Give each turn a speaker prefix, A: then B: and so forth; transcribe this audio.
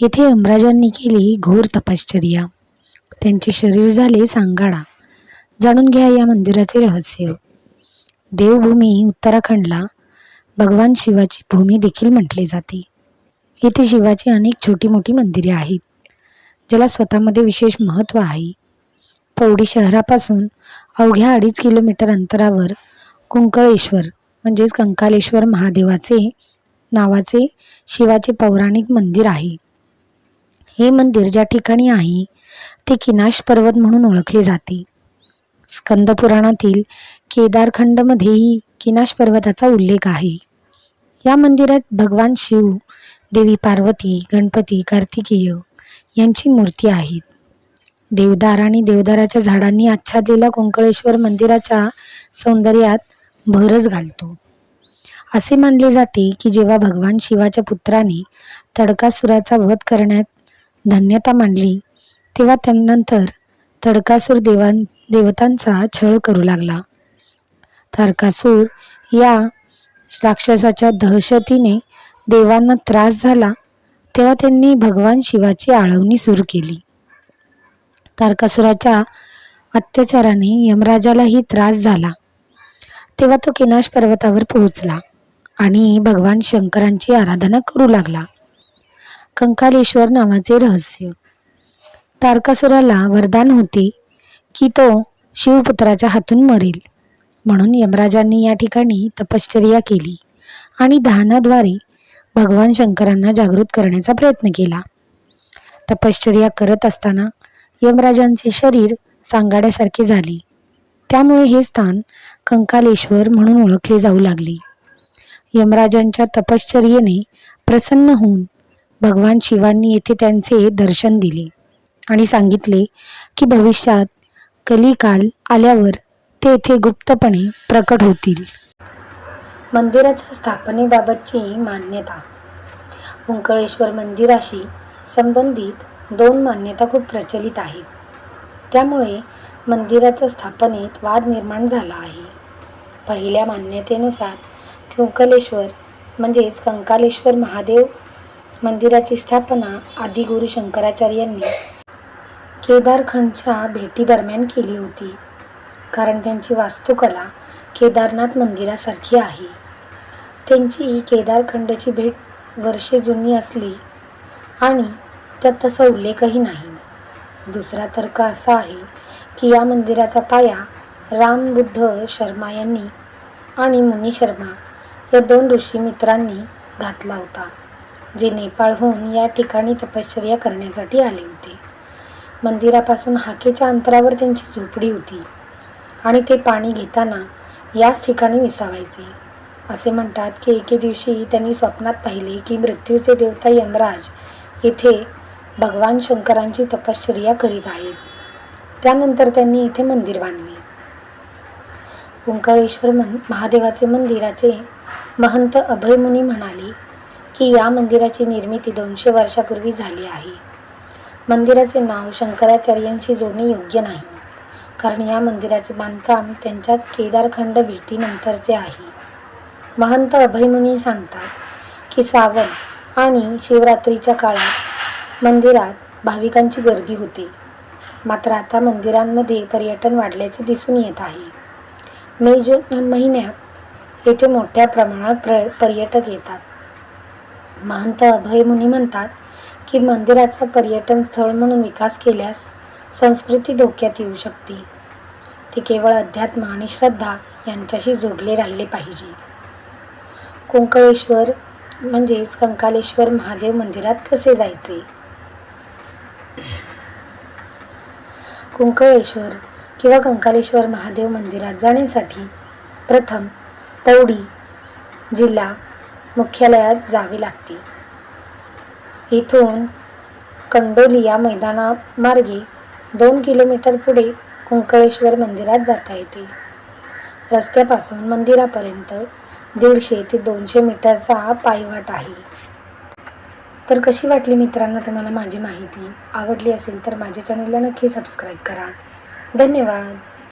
A: येथे यमराजांनी केली घोर तपश्चर्या. त्यांचे शरीर झाले सांगाडा. जाणून घ्या या मंदिराचे रहस्य. देवभूमी उत्तराखंडला भगवान शिवाची भूमी देखील म्हटले जाते. येथे शिवाची अनेक छोटी मोठी मंदिरे आहेत ज्याला स्वतःमध्ये विशेष महत्त्व आहे. पौडी शहरापासून अवघ्या अडीच किलोमीटर अंतरावर कुंकळेश्वर म्हणजेच कंकालेश्वर महादेवाचे नावाचे शिवाचे पौराणिक मंदिर आहे. हे मंदिर ज्या ठिकाणी आहे ते किनाश पर्वत म्हणून ओळखले जाते. स्कंद पुराणातील केदारखंडमध्येही किनाश पर्वताचा उल्लेख आहे. या मंदिरात भगवान शिव देवी पार्वती गणपती कार्तिकेय यांची मूर्ती आहेत. देवदार आणि देवदाराच्या झाडांनी आच्छादलेला कुंकळेश्वर मंदिराच्या सौंदर्यात भरच घालतो. असे मानले जाते की जेव्हा भगवान शिवाच्या पुत्राने तडकासुराचा वध करण्यात धन्यता मानली तेव्हा त्यानंतर तडकासूर देवां देवतांचा छळ करू लागला. तारकासूर या राक्षसाच्या दहशतीने देवांना त्रास झाला तेव्हा त्यांनी भगवान शिवाची आळवणी सुरू केली. तारकासुराच्या अत्याचाराने यमराजालाही त्रास झाला. तेव्हा तो किनाश पर्वतावर पोहोचला आणि भगवान शंकरांची आराधना करू लागला. कंकालेश्वर नावाचे रहस्य. तारकासुराला वरदान होते की तो शिवपुत्राच्या हातून मरेल. म्हणून यमराजांनी या ठिकाणी तपश्चर्या केली आणि दहानाद्वारे भगवान शंकरांना जागृत करण्याचा प्रयत्न केला. तपश्चर्या करत असताना यमराजांचे शरीर सांगाड्यासारखे झाले. त्यामुळे हे स्थान कंकालेश्वर म्हणून ओळखले जाऊ लागले. यमराजांच्या तपश्चर्येने प्रसन्न होऊन भगवान शिवांनी येथे त्यांचे दर्शन दिले आणि सांगितले की भविष्यात कलिकाल आल्यावर ते येथे गुप्तपणे प्रकट होतील. मंदिराच्या स्थापनेबाबतची मान्यता. कुंकळेश्वर मंदिराशी संबंधित दोन मान्यता खूप प्रचलित आहेत. त्यामुळे मंदिराच्या स्थापनेत वाद निर्माण झाला आहे. पहिल्या मान्यतेनुसार कुंकलेश्वर म्हणजेच कंकालेश्वर महादेव मंदिराची स्थापना आदिगुरु शंकराचार्यांनी केदारखंडच्या भेटीदरम्यान केली होती. कारण त्यांची वास्तुकला केदारनाथ मंदिरासारखी आहे. त्यांची केदारखंडची भेट वर्षे जुनी असली आणि त्यात तसा उल्लेखही नाही. दुसरा तर्क असा आहे की या मंदिराचा पाया रामबुद्ध शर्मा यांनी आणि मुनी शर्मा या दोन ऋषी मित्रांनी घातला होता. जे नेपाळहून या ठिकाणी तपश्चर्या करण्यासाठी आले होते. मंदिरापासून हाकेच्या अंतरावर त्यांची झोपडी होती आणि ते पाणी घेताना याच ठिकाणी विसावायचे असे म्हणतात की एके दिवशी त्यांनी स्वप्नात पाहिले की मृत्यूचे देवता यमराज येथे भगवान शंकरांची तपश्चर्या करीत आहेत. त्यानंतर त्यांनी इथे मंदिर बांधले. ओंकारेश्वर मन महादेवाचे मंदिराचे महंत अभयमुनी म्हणाले की या मंदिराची निर्मिती दोनशे वर्षापूर्वी झाली आहे. मंदिराचे नाव शंकराचार्यांशी जोडणे योग्य नाही कारण या मंदिराचे बांधकाम त्यांच्या केदारखंड भेटीनंतरचे आहे. महंत अभयमुनी सांगतात की सावन आणि शिवरात्रीच्या काळात मंदिरात भाविकांची गर्दी होते. मात्र आता मंदिरांमध्ये पर्यटन वाढल्याचे दिसून येत आहे. मे जून महिन्यात येथे मोठ्या प्रमाणात प्र पर्यटक येतात. महंत अभयमुनी म्हणतात की मंदिराचा पर्यटन स्थळ म्हणून विकास केल्यास संस्कृती धोक्यात येऊ शकते. ते केवळ अध्यात्म आणि श्रद्धा यांच्याशी जोडले राहिले पाहिजे. कुंकळेश्वर म्हणजेच कंकालेश्वर महादेव मंदिरात कसे जायचे? कुंकळेश्वर किंवा कंकालेश्वर महादेव मंदिरात जाण्यासाठी प्रथम पौडी जिल्हा मुख्यालयात जावे लागते. इथून कंडोलिया मैदानामार्गे दोन किलोमीटर पुढे कुंकळेश्वर मंदिरात जाता येते. रस्त्यापासून मंदिरापर्यंत दीडशे ते दोनशे मीटरचा पायवाट आहे. तर कशी वाटली मित्रांनो तुम्हाला माझी माहिती? आवडली असेल तर माझ्या चॅनलला नक्की सबस्क्राईब करा. धन्यवाद!